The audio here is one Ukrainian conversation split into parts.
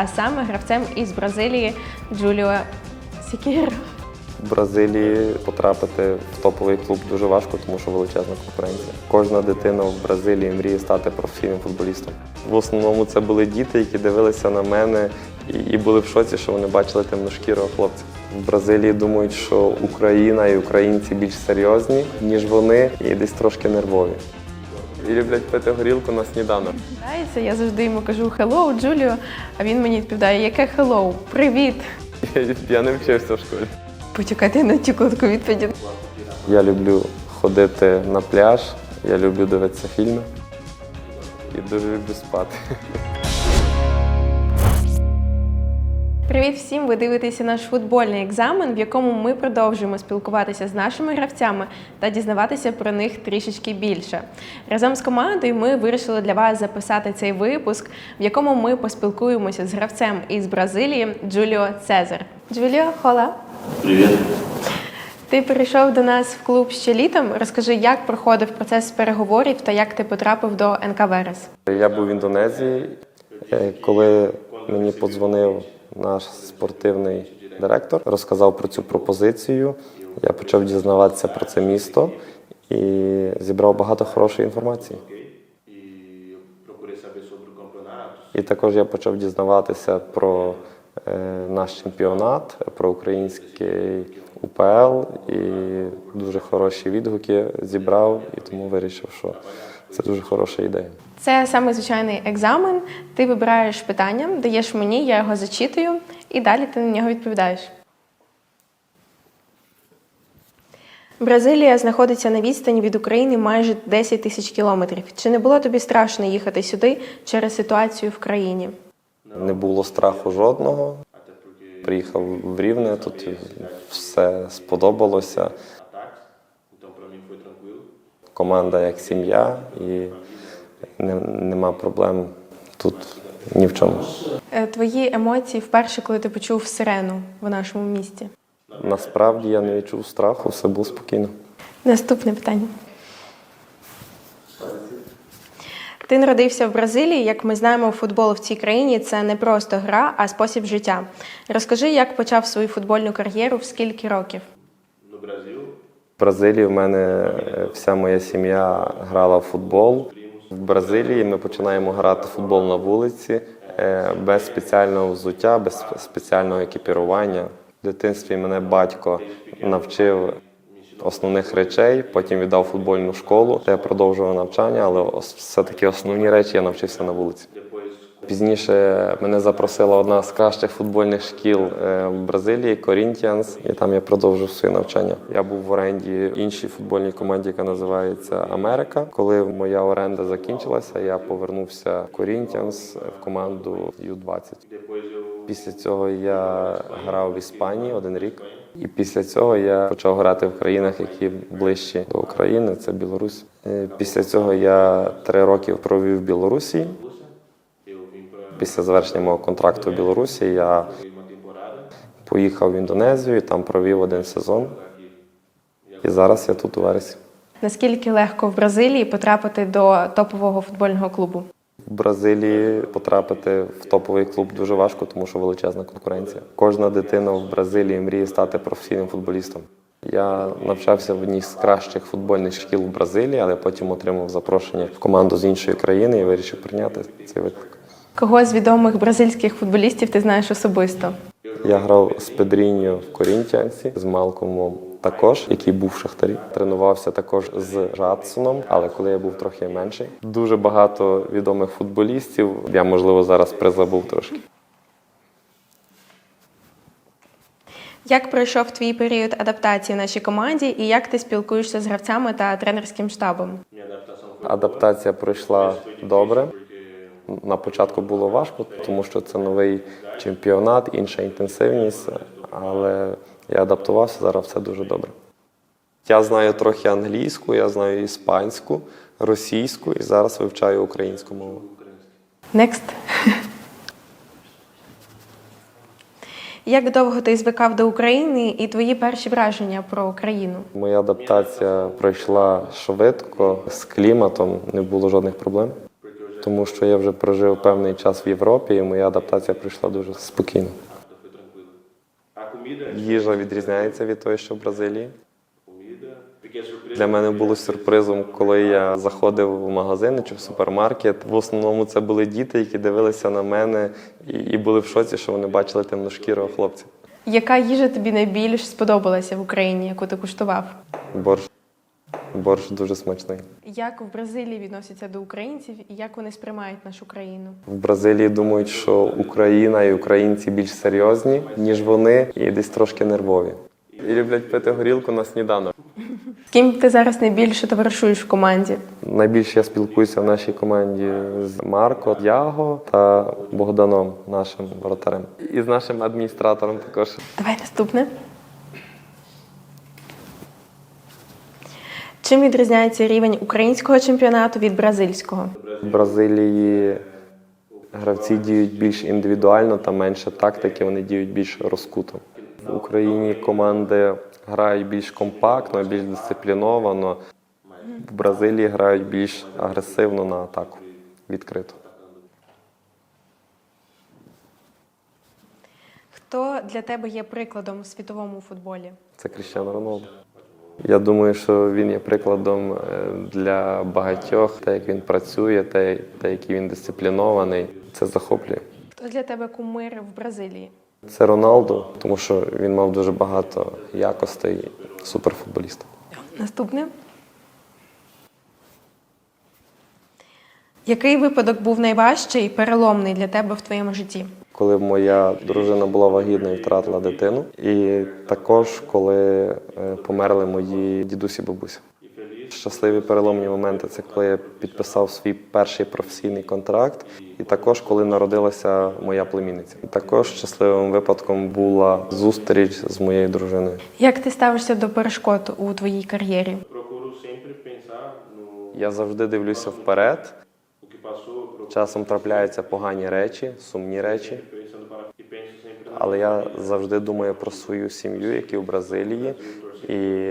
а саме гравцем із Бразилії Джуліо Сікіро. В Бразилії потрапити в топовий клуб дуже важко, тому що величезна конкуренція. Кожна дитина в Бразилії мріє стати професійним футболістом. В основному це були діти, які дивилися на мене і- були в шоці, що вони бачили темношкірого хлопця. В Бразилії думають, що Україна і українці більш серйозні, ніж вони, і десь трошки нервові. І люблять пити горілку на сніданок. Знаєте, Я завжди йому кажу «Hello, Джуліо», а він мені відповідає, яке «Hello», «Привіт». Я не вчився в школі. Почекайте на цю коротку відповіді. Я люблю ходити на пляж, я люблю дивитися фільми і дуже люблю спати. Привіт всім! Ви дивитеся наш футбольний екзамен, в якому ми продовжуємо спілкуватися з нашими гравцями та дізнаватися про них трішечки більше. Разом з командою ми вирішили для вас записати цей випуск, в якому ми поспілкуємося з гравцем із Бразилії Джуліо Цезар. Джуліо, хола! Привет. Ти перейшов до нас в клуб ще літом. Розкажи, як проходив процес переговорів та як ти потрапив до НК Верес. Я був в Індонезії, е, коли мені подзвонив наш спортивний директор, розказав про цю пропозицію. Я почав дізнаватися про це місто і зібрав багато хорошої інформації. І також я почав дізнаватися про е, наш чемпіонат, про український УПЛ і дуже хороші відгуки зібрав, і тому вирішив, що це дуже хороша ідея. Це саме звичайний екзамен. Ти вибираєш питання, даєш мені, я його зачитую, і далі ти на нього відповідаєш. Бразилія знаходиться на відстані від України майже 10 тисяч кілометрів. Чи не було тобі страшно їхати сюди через ситуацію в країні? Не було страху жодного. Приїхав в Рівне, тут все сподобалося. Команда як сім'я, і не, нема проблем тут ні в чому. Е, Твої емоції вперше, коли ти почув сирену в нашому місті. Насправді я не відчув страху, все було спокійно. Наступне питання. Ти народився в Бразилії. Як ми знаємо, футбол в цій країні це не просто гра, а спосіб життя. Розкажи, як почав свою футбольну кар'єру, в скільки років? No Brasil, Бразилії в мене е, вся моя сім'я грала в футбол. В Бразилії ми починаємо грати в футбол на вулиці е, без спеціального взуття, без спеціального екіпірування. В дитинстві мене батько навчив основних речей, потім віддав футбольну школу, де я продовжував навчання, але все-таки основні речі я навчився на вулиці. Пізніше мене запросила одна з кращих футбольних шкіл е, в Бразилії Corinthians, і там я продовжив своє навчання. Я був в оренді іншій футбольній команді, яка називається Америка. Коли моя оренда закінчилася, я повернувся в Corinthians в команду U20. Після цього я грав в Іспанії один рік. І після цього я почав грати в країнах, які ближчі до України. Це Білорусь. Е, Після цього я три роки провів в Білорусі. Після завершення мого контракту в Білорусі я поїхав в Індонезію там провів один сезон. І зараз я тут у вересі. Наскільки легко в Бразилії потрапити до топового футбольного клубу? В Бразилії потрапити в топовий клуб дуже важко, тому що величезна конкуренція. Кожна дитина в Бразилії мріє стати професійним футболістом. Я навчався в одній з кращих футбольних шкіл в Бразилії, але потім отримав запрошення в команду з іншої країни і вирішив прийняти цей виклик. Кого з відомих бразильських футболістів ти знаєш особисто? Я грав з Педріньо в Корінтіанці, з Малкомом також, який був в Шахтарі. Тренувався також з Жадсоном, але коли я був трохи менший. Дуже багато відомих футболістів. Я, можливо, зараз призабув трошки. Як пройшов твій період адаптації в нашій команді і як ти спілкуєшся з гравцями та тренерським штабом? Адаптація пройшла добре. На початку було важко, тому що це новий чемпіонат, інша інтенсивність, але я адаптувався, зараз все дуже добре. Я знаю трохи англійську, я знаю іспанську, російську і зараз вивчаю українську мову. Next. Як довго ти звикав до України і твої перші враження про Україну? Моя адаптація пройшла швидко, з кліматом не було жодних проблем. Тому що я вже прожив певний час в Європі, і моя адаптація прийшла дуже спокійно. Їжа відрізняється від тої, що в Бразилії. Для мене було сюрпризом, коли я заходив в магазин чи в супермаркет. В основному це були діти, які дивилися на мене і були в шоці, що вони бачили темношкірого хлопця. Яка їжа тобі найбільш сподобалася в Україні, яку ти куштував? Борщ, борщ дуже смачний. Як в Бразилії відносяться до українців і як вони сприймають нашу країну? В Бразилії думають, що Україна і українці більш серйозні, ніж вони, і десь трошки нервові. І люблять пити горілку на сніданок. З ким ти зараз найбільше товаришуєш в команді? Найбільше я спілкуюся в нашій команді з Марко, Яго та Богданом, нашим воротарем. І з нашим адміністратором також. Давай наступне. Чим відрізняється рівень українського чемпіонату від бразильського? В Бразилії гравці діють більш індивідуально та менше тактики, вони діють більш розкуто. В Україні команди грають більш компактно, більш дисципліновано. В Бразилії грають більш агресивно на атаку, відкрито. Хто для тебе є прикладом у світовому футболі? Це Кріщано Роналдо. Я думаю, що він є прикладом е, для багатьох, те, як він працює, те, те, який він дисциплінований. Це захоплює. Хто для тебе кумир в Бразилії? Це Роналдо, тому що він мав дуже багато якостей суперфутболіста. Наступне. Який випадок був найважчий і переломний для тебе в твоєму житті? Коли моя дружина була вагітна і втратила дитину, і також коли е, померли мої дідусі бабуся. Щасливі переломні моменти це коли я підписав свій перший професійний контракт, і також коли народилася моя племінниця. І також щасливим випадком була зустріч з моєю дружиною. Як ти ставишся до перешкод у твоїй кар'єрі? Я завжди дивлюся вперед. Часом трапляються погані речі, сумні речі. Але я завжди думаю про свою сім'ю, які в Бразилії, і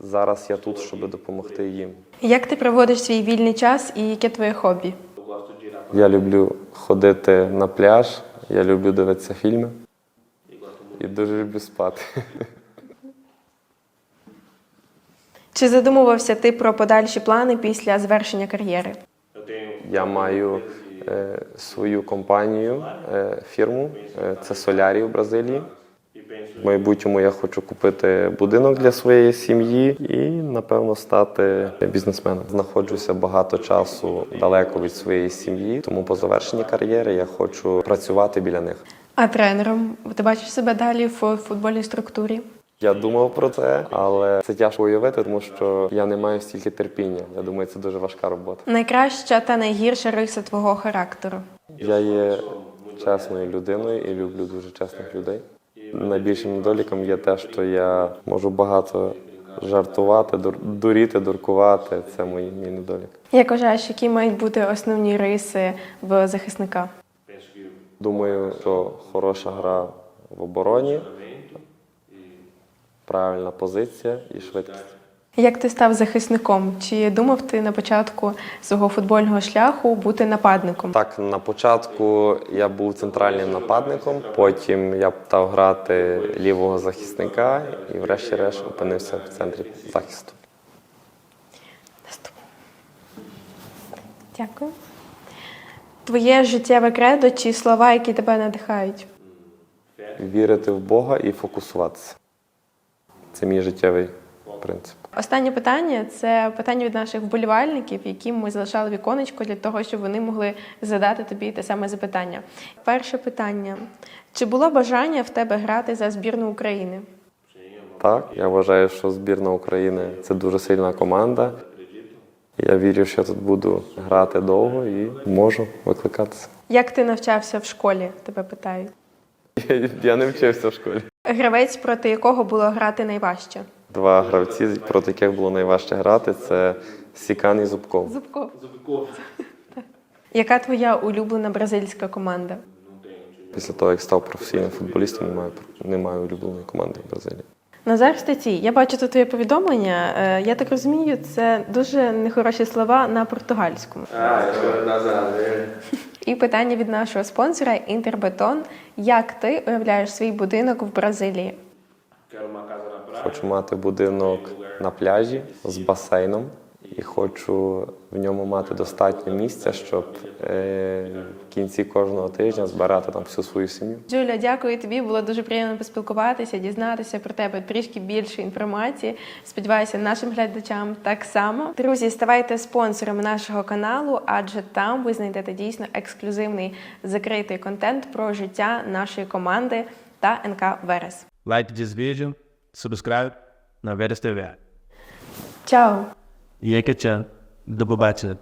зараз я тут, щоб допомогти їм. Як ти проводиш свій вільний час і яке твоє хобі? Я люблю ходити на пляж, я люблю дивитися фільми і дуже люблю спати. Чи задумувався ти про подальші плани після завершення кар'єри? Я маю е, свою компанію, е, фірму, е, це Солярі в Бразилії. В майбутньому я хочу купити будинок для своєї сім'ї і, напевно, стати бізнесменом. Знаходжуся багато часу далеко від своєї сім'ї, тому по завершенні кар'єри я хочу працювати біля них. А тренером ти бачиш себе далі в футбольній структурі? Я думав про це, але це тяжко уявити, тому що я не маю стільки терпіння. Я думаю, це дуже важка робота. Найкраща та найгірша риса твого характеру. Я є чесною людиною і люблю дуже чесних людей. Найбільшим недоліком є те, що я можу багато жартувати, дуріти, дуркувати. Це мій, мій недолік. Як вважаєш, які мають бути основні риси в захисника? Думаю, що хороша гра в обороні, правильна позиція і швидкість. Як ти став захисником? Чи думав ти на початку свого футбольного шляху бути нападником? Так, на початку я був центральним нападником, потім я став грати лівого захисника і, врешті-решт, опинився в центрі захисту. Дякую. Твоє життєве кредо чи слова, які тебе надихають? Вірити в Бога і фокусуватися. Це мій життєвий принцип. Останнє питання це питання від наших вболівальників, яким ми залишали віконечко для того, щоб вони могли задати тобі те саме запитання. Перше питання: чи було бажання в тебе грати за збірну України? Так, я вважаю, що збірна України це дуже сильна команда. Я вірю, що я тут буду грати довго і можу викликатися. Як ти навчався в школі? Тебе питають. Я не вчився в школі. Гравець, проти якого було грати найважче? Два гравці, проти яких було найважче грати, це Сікан і Зубков. Зубко. Zubkov. Яка твоя улюблена бразильська команда? Після того, як став професійним футболістом, не маю, улюбленої команди в Бразилії. Назар Статій, я бачу тут твоє повідомлення. Е, Я так розумію, це дуже нехороші слова на португальському. Eu sou Nazaré. І питання від нашого спонсора Інтербетон. Як ти уявляєш свій будинок в Бразилії? Хочу мати будинок на пляжі з басейном і хочу в ньому мати достатньо місця, щоб е, в кінці кожного тижня збирати там всю свою сім'ю. Джуля, дякую тобі. Було дуже приємно поспілкуватися, дізнатися про тебе трішки більше інформації. Сподіваюся, нашим глядачам так само. Друзі, ставайте спонсорами нашого каналу, адже там ви знайдете дійсно ексклюзивний закритий контент про життя нашої команди та НК Верес. like this video, subscribe на Верес ТВ. Чао! Качан. До побачення.